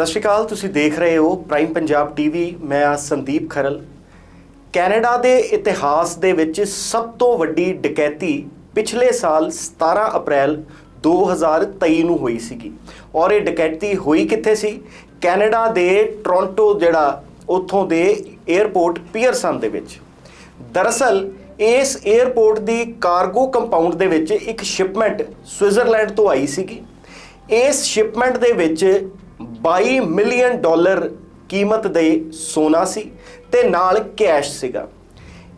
ਸਤਿ ਸ਼੍ਰੀ ਅਕਾਲ, ਤੁਸੀਂ ਦੇਖ ਰਹੇ ਹੋ ਪ੍ਰਾਈਮ ਪੰਜਾਬ ਟੀਵੀ ਮੈਂ ਆ ਸੰਦੀਪ ਖਰਲ। ਕੈਨੇਡਾ ਦੇ ਇਤਿਹਾਸ ਦੇ ਵਿੱਚ ਸਭ ਤੋਂ ਵੱਡੀ ਡਕੈਤੀ ਪਿਛਲੇ ਸਾਲ 17 ਅਪ੍ਰੈਲ 2023 ਨੂੰ ਹੋਈ ਸੀਗੀ। ਔਰ ਇਹ ਡਕੈਤੀ ਹੋਈ ਕਿੱਥੇ ਸੀ? ਕੈਨੇਡਾ ਦੇ ਟੋਰਾਂਟੋ ਜਿਹੜਾ ਉੱਥੋਂ ਦੇ 에ਅਰਪੋਰਟ ਪੀਅਰਸਨ ਦੇ ਵਿੱਚ। ਦਰਅਸਲ, ਇਸ 에ਅਰਪੋਰਟ ਦੀ ਕਾਰਗੋ ਕੰਪਾਊਂਡ ਦੇ ਵਿੱਚ ਇੱਕ ਸ਼ਿਪਮੈਂਟ ਸਵਿਟਜ਼ਰਲੈਂਡ ਤੋਂ ਆਈ ਸੀਗੀ। ਇਸ ਸ਼ਿਪਮੈਂਟ ਦੇ ਵਿੱਚ 22 ਮਿਲੀਅਨ ਡਾਲਰ ਕੀਮਤ ਦੇ ਸੋਨਾ ਸੀ ਤੇ ਨਾਲ ਕੈਸ਼ ਸੀਗਾ।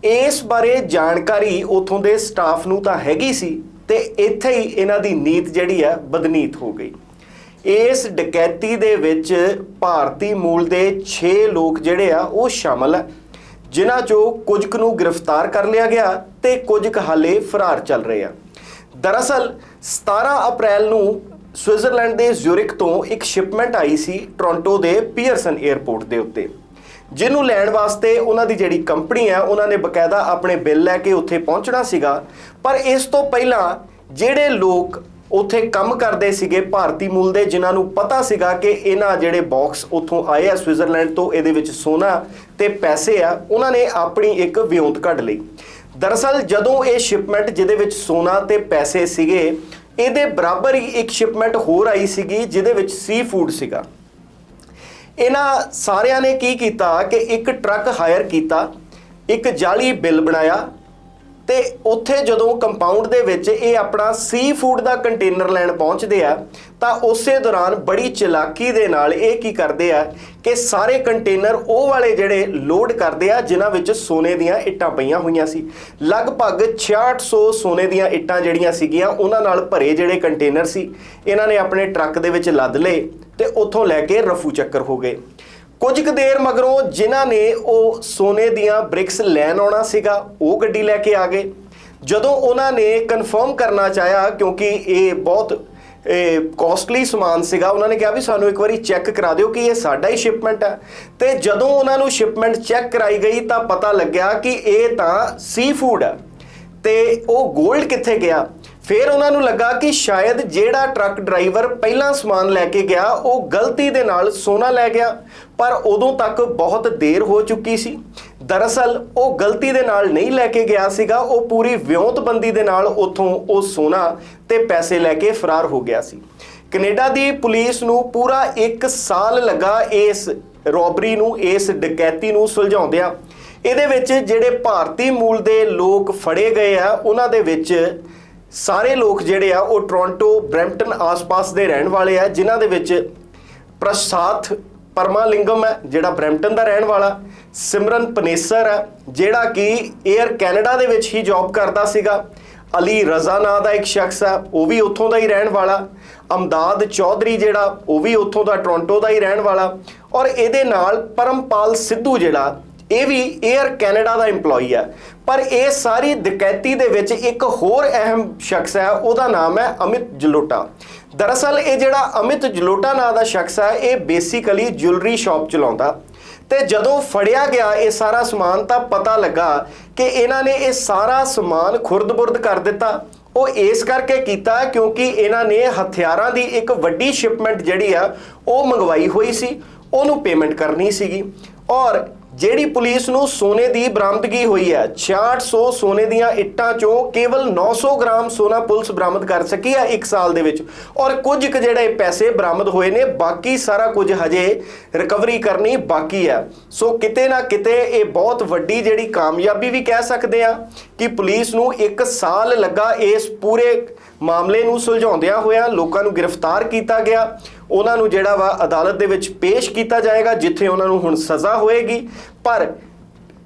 ਇਸ ਬਾਰੇ ਜਾਣਕਾਰੀ ਉਥੋਂ ਦੇ ਸਟਾਫ ਨੂੰ ਤਾਂ ਹੈਗੀ ਸੀ ਤੇ ਇੱਥੇ ਹੀ ਇਹਨਾਂ ਦੀ ਨੀਤ ਜਿਹੜੀ ਆ ਬਦਨੀਤ ਹੋ ਗਈ। ਇਸ ਡਕੈਤੀ ਦੇ ਵਿੱਚ ਭਾਰਤੀ ਮੂਲ ਦੇ 6 ਲੋਕ ਜਿਹੜੇ ਆ ਉਹ ਸ਼ਾਮਲ ਆ, ਜਿਨ੍ਹਾਂ ਚੋਂ ਕੁਝ ਕੁ ਨੂੰ ਗ੍ਰਿਫਤਾਰ ਕਰ ਲਿਆ ਗਿਆ ਤੇ ਕੁਝ ਕੁ ਹਾਲੇ ਫਰਾਰ ਚੱਲ ਰਹੇ ਆ। ਦਰਅਸਲ 17 ਅਪ੍ਰੈਲ ਨੂੰ ਸਵਿਟਜ਼ਰਲੈਂਡ ਦੇ ਜ਼ਿਊਰਿਕ ਤੋਂ ਇੱਕ ਸ਼ਿਪਮੈਂਟ ਆਈ ਸੀ ਟੋਰਾਂਟੋ ਦੇ ਪੀਅਰਸਨ 에ਅਰਪੋਰਟ ਦੇ ਉੱਤੇ। ਜਿਹਨੂੰ ਲੈਣ ਵਾਸਤੇ ਉਹਨਾਂ ਦੀ ਜਿਹੜੀ ਕੰਪਨੀ ਹੈ, ਉਹਨਾਂ ਨੇ ਬਕਾਇਦਾ ਆਪਣੇ ਬਿੱਲ ਲੈ ਕੇ ਉੱਥੇ ਪਹੁੰਚਣਾ ਸੀਗਾ। ਪਰ ਇਸ ਤੋਂ ਪਹਿਲਾਂ ਜਿਹੜੇ ਲੋਕ ਉੱਥੇ ਕੰਮ ਕਰਦੇ ਸੀਗੇ ਭਾਰਤੀ ਮੂਲ ਦੇ, ਜਿਨ੍ਹਾਂ ਨੂੰ ਪਤਾ ਸੀਗਾ ਕਿ ਇਹਨਾਂ ਜਿਹੜੇ ਬਾਕਸ ਉੱਥੋਂ ਆਏ ਆ ਸਵਿਟਜ਼ਰਲੈਂਡ ਤੋਂ, ਇਹਦੇ ਵਿੱਚ ਸੋਨਾ ਤੇ ਪੈਸੇ ਆ, ਉਹਨਾਂ ਨੇ ਆਪਣੀ ਇੱਕ ਵਿਉਂਤ ਕੱਢ ਲਈ। ਦਰਅਸਲ ਜਦੋਂ ਇਹ ਸ਼ਿਪਮੈਂਟ ਜਿਹਦੇ ਵਿੱਚ ਸੋਨਾ ਤੇ ਪੈਸੇ ਸੀਗੇ ਇਹਦੇ ਬਰਾਬਰ ਹੀ ਇੱਕ ਸ਼ਿਪਮੈਂਟ ਹੋਰ ਆਈ ਸੀਗੀ, ਜਿਹਦੇ ਵਿੱਚ ਸੀ ਫੂਡ ਸੀਗਾ। ਇਹਨਾਂ ਸਾਰਿਆਂ ਨੇ ਕੀ ਕੀਤਾ ਕਿ ਇੱਕ ਟਰੱਕ ਹਾਇਰ ਕੀਤਾ, ਇੱਕ ਜਾਲੀ ਬਿੱਲ ਬਣਾਇਆ ਤੇ ਉੱਥੇ ਜਦੋਂ ਕੰਪਾਊਂਡ ਦੇ ਵਿੱਚ ਇਹ ਆਪਣਾ ਸੀ ਫੂਡ ਦਾ ਕੰਟੇਨਰ ਲੈਣ ਪਹੁੰਚਦੇ ਆ, ਤਾਂ ਉਸੇ ਦੌਰਾਨ ਬੜੀ ਚਲਾਕੀ ਦੇ ਨਾਲ ਇਹ ਕੀ ਕਰਦੇ ਆ ਕਿ ਸਾਰੇ ਕੰਟੇਨਰ ਉਹ ਵਾਲੇ ਜਿਹੜੇ ਲੋਡ ਕਰਦੇ ਆ, ਜਿਨ੍ਹਾਂ ਵਿੱਚ ਸੋਨੇ ਦੀਆਂ ਇੱਟਾਂ ਪਈਆਂ ਹੋਈਆਂ ਸੀ। ਲਗਭਗ 6600 ਸੋਨੇ ਦੀਆਂ ਇੱਟਾਂ ਜਿਹੜੀਆਂ ਸੀਗੀਆਂ, ਉਹਨਾਂ ਨਾਲ ਭਰੇ ਜਿਹੜੇ ਕੰਟੇਨਰ ਸੀ, ਇਹਨਾਂ ਨੇ ਆਪਣੇ ਟਰੱਕ ਦੇ ਵਿੱਚ ਲੱਦ ਲਏ ਤੇ ਉੱਥੋਂ ਲੈ ਕੇ ਰਫੂ ਚੱਕਰ ਹੋ ਗਏ। ਕੁਝ ਕੁ ਦੇਰ ਮਗਰੋਂ ਜਿਨ੍ਹਾਂ ਨੇ ਉਹ ਸੋਨੇ ਦੀਆਂ ਬ੍ਰਿਕਸ ਲੈਣ ਆਉਣਾ ਸੀਗਾ, ਉਹ ਗੱਡੀ ਲੈ ਕੇ ਆ ਗਏ। ਜਦੋਂ ਉਹਨਾਂ ਨੇ ਕਨਫਰਮ ਕਰਨਾ ਚਾਹਿਆ, ਕਿਉਂਕਿ ਇਹ ਬਹੁਤ ਕੋਸਟਲੀ ਸਮਾਨ ਸੀਗਾ, ਉਹਨਾਂ ਨੇ ਕਿਹਾ ਵੀ ਸਾਨੂੰ ਇੱਕ ਵਾਰੀ ਚੈੱਕ ਕਰਾ ਦਿਓ ਕਿ ਇਹ ਸਾਡਾ ਹੀ ਸ਼ਿਪਮੈਂਟ ਹੈ ਤੇ ਜਦੋਂ ਉਹਨਾਂ ਨੂੰ ਸ਼ਿਪਮੈਂਟ ਚੈੱਕ ਕਰਾਈ ਗਈ, ਤਾਂ ਪਤਾ ਲੱਗਿਆ ਕਿ ਇਹ ਤਾਂ ਸੀ ਫੂਡ ਹੈ ਤੇ ਉਹ 골ਡ ਕਿੱਥੇ ਗਿਆ? ਫਿਰ ਉਹਨਾਂ ਨੂੰ ਲੱਗਾ ਕਿ ਸ਼ਾਇਦ ਜਿਹੜਾ ਟਰੱਕ ਡਰਾਈਵਰ ਪਹਿਲਾਂ ਸਮਾਨ ਲੈ ਕੇ ਗਿਆ, ਉਹ ਗਲਤੀ ਦੇ ਨਾਲ ਸੋਨਾ ਲੈ ਗਿਆ, ਪਰ ਉਦੋਂ ਤੱਕ ਬਹੁਤ ਦੇਰ ਹੋ ਚੁੱਕੀ ਸੀ। ਦਰਅਸਲ, ਉਹ ਗਲਤੀ ਦੇ ਨਾਲ ਨਹੀਂ ਲੈ ਕੇ ਗਿਆ ਸੀਗਾ, ਉਹ ਪੂਰੀ ਵਿਉਂਤਬੰਦੀ ਦੇ ਨਾਲ ਉੱਥੋਂ ਉਹ ਸੋਨਾ ਤੇ ਪੈਸੇ ਲੈ ਕੇ ਫਰਾਰ ਹੋ ਗਿਆ ਸੀ। ਕੈਨੇਡਾ ਦੀ ਪੁਲਿਸ ਨੂੰ ਪੂਰਾ 1 ਸਾਲ ਲੱਗਾ ਇਸ ਰੋਬਰੀ ਨੂੰ, ਇਸ ਡਕੈਤੀ ਨੂੰ ਸੁਲਝਾਉਂਦਿਆਂ। ਇਹਦੇ ਵਿੱਚ ਜਿਹੜੇ ਭਾਰਤੀ ਮੂਲ ਦੇ ਲੋਕ ਫੜੇ ਗਏ ਆ, ਉਹਨਾਂ ਦੇ ਵਿੱਚ ਸਾਰੇ ਲੋਕ ਜਿਹੜੇ ਆ, ਉਹ ਟੋਰਾਂਟੋ ਬ੍ਰੈਂਪਟਨ ਆਸ-ਪਾਸ ਦੇ ਰਹਿਣ ਵਾਲੇ ਆ, ਜਿਨ੍ਹਾਂ ਦੇ ਵਿੱਚ ਪ੍ਰਸਾਥ ਪਰਮਾਲਿੰਗਮ ਹੈ, ਜਿਹੜਾ ਬ੍ਰੈਂਪਟਨ ਦਾ ਰਹਿਣ ਵਾਲਾ। ਸਿਮਰਨ ਪਨੇਸਰ ਹੈ, ਜਿਹੜਾ ਕਿ 에ਅਰ ਕੈਨੇਡਾ ਦੇ ਵਿੱਚ ਹੀ ਜੌਬ ਕਰਦਾ ਸੀਗਾ। ਅਲੀ ਰਜ਼ਾ ਨਾਂ ਦਾ ਇੱਕ ਸ਼ਖਸ ਹੈ, ਉਹ ਵੀ ਉੱਥੋਂ ਦਾ ਹੀ ਰਹਿਣ ਵਾਲਾ। ਅਮਦਾਦ ਚੌਧਰੀ ਜਿਹੜਾ, ਉਹ ਵੀ ਉੱਥੋਂ ਦਾ ਟੋਰਾਂਟੋ ਦਾ ਹੀ ਰਹਿਣ ਵਾਲਾ। ਔਰ ਇਹਦੇ ਨਾਲ ਪਰਮਪਾਲ ਸਿੱਧੂ ਜਿਹੜਾ ਇਹ ਵੀ 에ਅਰ ਕੈਨੇਡਾ ਦਾ EMPLOYE ਹੈ। ਪਰ ਇਹ ਸਾਰੀ ਡਕੈਤੀ ਦੇ ਵਿੱਚ ਇੱਕ ਹੋਰ ਅਹਿਮ ਸ਼ਖਸ ਹੈ, ਉਹਦਾ ਨਾਮ ਹੈ ਅਮਿਤ ਜਲੋਟਾ। ਦਰਅਸਲ ਇਹ ਜਿਹੜਾ ਅਮਿਤ ਜਲੋਟਾ ਨਾਂ ਦਾ ਸ਼ਖਸ ਹੈ, ਇਹ ਬੇਸਿਕਲੀ ਜੁਐਲਰੀ ਸ਼ਾਪ ਚਲਾਉਂਦਾ। ਤੇ ਜਦੋਂ ਫੜਿਆ ਗਿਆ ਇਹ ਸਾਰਾ ਸਮਾਨ, ਤਾਂ ਪਤਾ ਲੱਗਾ ਕਿ ਇਹਨਾਂ ਨੇ ਇਹ ਸਾਰਾ ਸਮਾਨ ਖੁਰਦ-ਬੁਰਦ ਕਰ ਦਿੱਤਾ। ਉਹ ਇਸ ਕਰਕੇ ਕੀਤਾ ਕਿਉਂਕਿ ਇਹਨਾਂ ਨੇ ਹਥਿਆਰਾਂ ਦੀ ਇੱਕ ਵੱਡੀ ਸ਼ਿਪਮੈਂਟ ਜਿਹੜੀ ਆ, ਉਹ ਮੰਗਵਾਈ ਹੋਈ ਸੀ। ਉਹਨੂੰ ਪੇਮੈਂਟ ਕਰਨੀ ਸੀਗੀ। ਔਰ ਜਿਹੜੀ ਪੁਲਿਸ ਨੂੰ ਸੋਨੇ ਦੀ ਬਰਾਮਦਗੀ ਹੋਈ ਹੈ 6600 ਸੋਨੇ ਦੀਆਂ ਇੱਟਾਂ ਚੋਂ ਕੇਵਲ 900 ਗ੍ਰਾਮ ਸੋਨਾ ਪੁਲਿਸ ਬਰਾਮਦ ਕਰ ਸਕੀ ਹੈ 1 ਸਾਲ ਦੇ ਵਿੱਚ। ਔਰ ਕੁਝ ਕੁ ਜਿਹੜੇ ਪੈਸੇ ਬਰਾਮਦ ਹੋਏ ਨੇ, ਬਾਕੀ ਸਾਰਾ ਕੁਝ ਹਜੇ ਰਿਕਵਰੀ ਕਰਨੀ ਬਾਕੀ ਹੈ। ਸੋ ਕਿਤੇ ਨਾ ਕਿਤੇ ਇਹ ਬਹੁਤ ਵੱਡੀ ਜਿਹੜੀ ਕਾਮਯਾਬੀ ਵੀ ਕਹਿ ਸਕਦੇ ਆ ਕਿ ਪੁਲਿਸ ਨੂੰ 1 ਸਾਲ ਲੱਗਾ ਇਸ ਪੂਰੇ ਮਾਮਲੇ ਨੂੰ ਸੁਲਝਾਉਂਦਿਆਂ ਹੋਇਆਂ ਲੋਕਾਂ ਨੂੰ ਗ੍ਰਿਫਤਾਰ ਕੀਤਾ ਗਿਆ। ਉਹਨਾਂ ਨੂੰ ਜਿਹੜਾ ਵਾ ਅਦਾਲਤ ਦੇ ਵਿੱਚ ਪੇਸ਼ ਕੀਤਾ ਜਾਏਗਾ, ਜਿੱਥੇ ਉਹਨਾਂ ਨੂੰ ਹੁਣ ਸਜ਼ਾ ਹੋਏਗੀ। ਪਰ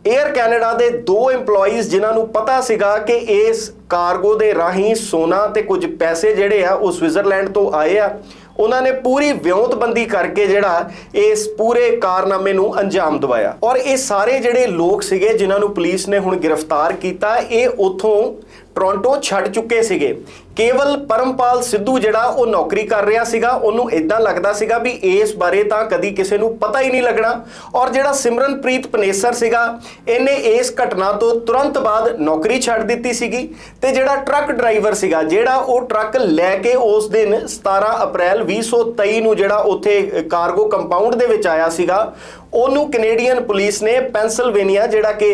에ਅਰ ਕੈਨੇਡਾ ਦੇ ਦੋ EMPLOYEES ਜਿਨ੍ਹਾਂ ਨੂੰ ਪਤਾ ਸੀਗਾ ਕਿ ਇਸ ਕਾਰਗੋ ਦੇ ਰਾਹੀਂ ਸੋਨਾ ਤੇ ਕੁਝ ਪੈਸੇ ਜਿਹੜੇ ਆ ਉਹ ਸਵਿਟਜ਼ਰਲੈਂਡ ਤੋਂ ਆਏ ਆ, ਉਹਨਾਂ ਨੇ ਪੂਰੀ ਵਿਉਂਤਬੰਦੀ ਕਰਕੇ ਜਿਹੜਾ ਇਸ ਪੂਰੇ ਕਾਰਨਾਮੇ ਨੂੰ ਅੰਜਾਮ ਦਿਵਾਇਆ। ਔਰ ਇਹ ਸਾਰੇ ਜਿਹੜੇ ਲੋਕ ਸੀਗੇ ਜਿਨ੍ਹਾਂ ਨੂੰ ਪੁਲਿਸ ਨੇ ਹੁਣ ਗ੍ਰਿਫਤਾਰ ਕੀਤਾ, ਇਹ ਉਥੋਂ ਟੋਰਾਂਟੋ ਛੱਡ ਚੁੱਕੇ ਸੀਗੇ। ਕੇਵਲ ਪਰਮਪਾਲ ਸਿੱਧੂ ਜਿਹੜਾ ਉਹ ਨੌਕਰੀ ਕਰ ਰਿਹਾ ਸੀਗਾ, ਉਹਨੂੰ ਇਦਾਂ ਲੱਗਦਾ ਸੀਗਾ ਵੀ ਇਸ ਬਾਰੇ ਤਾਂ ਕਦੀ ਕਿਸੇ ਨੂੰ ਪਤਾ ਹੀ ਨਹੀਂ ਲੱਗਣਾ। ਔਰ ਜਿਹੜਾ ਸਿਮਰਨਪ੍ਰੀਤ ਪਨੇਸਰ ਸੀਗਾ, ਇਹਨੇ ਇਸ ਘਟਨਾ ਤੋਂ ਤੁਰੰਤ ਬਾਅਦ ਨੌਕਰੀ ਛੱਡ ਦਿੱਤੀ ਸੀਗੀ ਤੇ ਜਿਹੜਾ ਟਰੱਕ ਡਰਾਈਵਰ ਸੀਗਾ, ਜਿਹੜਾ ਉਹ ਟਰੱਕ ਲੈ ਕੇ ਉਸ ਦਿਨ 17 ਅਪ੍ਰੈਲ 2023 ਨੂੰ ਜਿਹੜਾ ਉੱਥੇ ਕਾਰਗੋ ਕੰਪਾਊਂਡ ਦੇ ਵਿੱਚ ਆਇਆ ਸੀਗਾ ਉਹਨੂੰ ਕੈਨੇਡੀਅਨ ਪੁਲਿਸ ਨੇ ਪੈਂਸਲਵੇਨੀਆ ਜਿਹੜਾ ਕਿ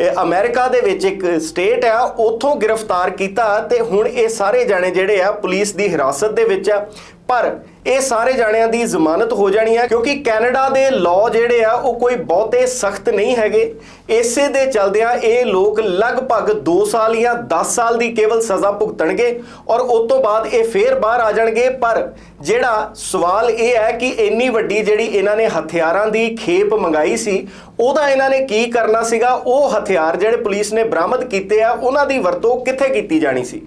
ਅ, ਅਮਰੀਕਾ ਦੇ ਵਿੱਚ ਇੱਕ ਸਟੇਟ ਆ ਉੱਥੋਂ ਗ੍ਰਿਫਤਾਰ ਕੀਤਾ ਤੇ ਹੁਣ ਇਹ ਸਾਰੇ ਜਾਣੇ ਜਿਹੜੇ ਆ ਪੁਲਿਸ ਦੀ ਹਿਰਾਸਤ ਦੇ ਵਿੱਚ ਆ। ਪਰ ਇਹ ਸਾਰੇ ਜਾਣਿਆਂ ਦੀ ਜ਼ਮਾਨਤ ਹੋ ਜਾਣੀ ਹੈ ਕਿਉਂਕਿ ਕੈਨੇਡਾ ਦੇ ਲਾਅ ਜਿਹੜੇ ਆ, ਉਹ ਕੋਈ ਬਹੁਤੇ ਸਖਤ ਨਹੀਂ ਹੈਗੇ। ਇਸੇ ਦੇ ਚਲਦਿਆਂ ਇਹ ਲੋਕ ਲਗਭਗ 2 ਸਾਲ ਜਾਂ 10 ਸਾਲ ਦੀ ਕੇਵਲ ਸਜ਼ਾ ਭੁਗਤਣਗੇ ਔਰ ਉਸ ਤੋਂ ਬਾਅਦ ਇਹ ਫੇਰ ਬਾਹਰ ਆ ਜਾਣਗੇ। ਪਰ ਜਿਹੜਾ ਸਵਾਲ ਇਹ ਹੈ ਕਿ ਇੰਨੀ ਵੱਡੀ ਜਿਹੜੀ ਇਹਨਾਂ ਨੇ ਹਥਿਆਰਾਂ ਦੀ ਖੇਪ ਮੰਗਾਈ ਸੀ, ਉਹਦਾ ਇਹਨਾਂ ਨੇ ਕੀ ਕਰਨਾ ਸੀਗਾ? ਉਹ ਹਥਿਆਰ ਜਿਹੜੇ ਪੁਲਿਸ ਨੇ ਬਰਾਮਦ ਕੀਤੇ ਆ, ਉਹਨਾਂ ਦੀ ਵਰਤੋਂ ਕਿੱਥੇ ਕੀਤੀ ਜਾਣੀ ਸੀ?